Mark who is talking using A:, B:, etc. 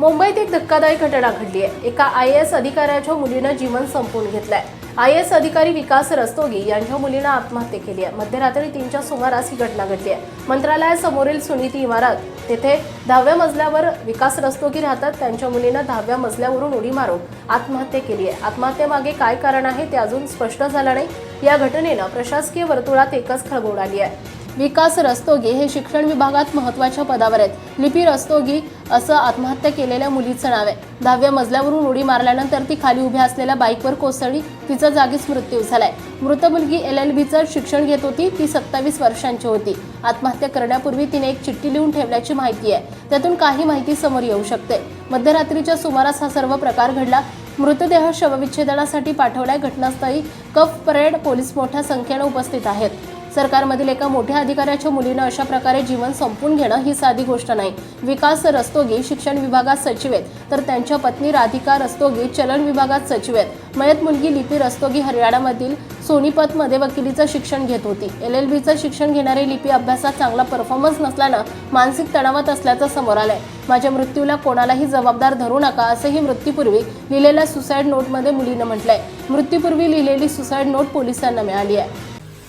A: मुंबईत एक धक्कादायक घटना घडली आहे. एका आय एस अधिकाऱ्याच्या मुलीनं जीवन संपवून घेतलंय. आय एस अधिकारी विकास रस्तोगी यांच्या मुलीनं आत्महत्या केली आहे. मध्यरात्री तीनच्या सुमारास ही घटना घडली आहे. मंत्रालयासमोरील सुनीती इमारत तेथे दहाव्या मजल्यावर विकास रस्तोगी राहतात. त्यांच्या मुलीनं दहाव्या मजल्यावरून उडी मारून आत्महत्या केली आहे. आत्महत्येमागे काय कारण आहे ते अजून स्पष्ट झालं नाही. या घटनेनं प्रशासकीय वर्तुळात एकच खळबळ उडाली आहे. विकास रस्तोगी हे शिक्षण विभागात महत्त्वाच्या पदावर आहेत. लिपी रस्तोगी असं आत्महत्या केलेल्या मुलीचं नाव आहे. दहाव्या मजल्यावरून उडी मारल्यानंतर ती खाली उभ्या असलेल्या बाईकवर कोसळली. तिचा जागीच मृत्यू झालाय. मृत मुलगी एल एल बीचं शिक्षण घेत होती. ती सत्तावीस वर्षांची होती. आत्महत्या करण्यापूर्वी तिने एक चिठ्ठी लिहून ठेवल्याची माहिती आहे. त्यातून काही माहिती समोर येऊ शकते. मध्यरात्रीच्या सुमारास हा सर्व प्रकार घडला. मृतदेह शवविच्छेदनासाठी पाठवल्या. घटनास्थळी कफ परेड पोलीस मोठ्या संख्येनं उपस्थित आहेत. सरकारमधील एका मोठ्या अधिकाऱ्याच्या मुलीनं अशा प्रकारे जीवन संपून घेणं ही साधी गोष्ट नाही. विकास रस्तोगी शिक्षण विभागात सचिव आहेत. तर त्यांच्या पत्नी राधिका रस्तोगी चलन विभागात सचिव आहेत. मयत मुलगी लिपी रस्तोगी हरियाणामधील सोनीपतमध्ये वकिलीचं शिक्षण घेत होती. एल एल बीचं शिक्षण घेणारी लिपी अभ्यासात चांगला परफॉर्मन्स नसल्यानं मानसिक तणावात असल्याचं समोर आलंय. माझ्या मृत्यूला कोणालाही जबाबदार धरू नका असंही मृत्यूपूर्वी लिहिलेल्या सुसाईड नोटमध्ये मुलीनं म्हटलंय. मृत्यूपूर्वी लिहिलेली सुसाईड नोट पोलिसांना मिळाली आहे.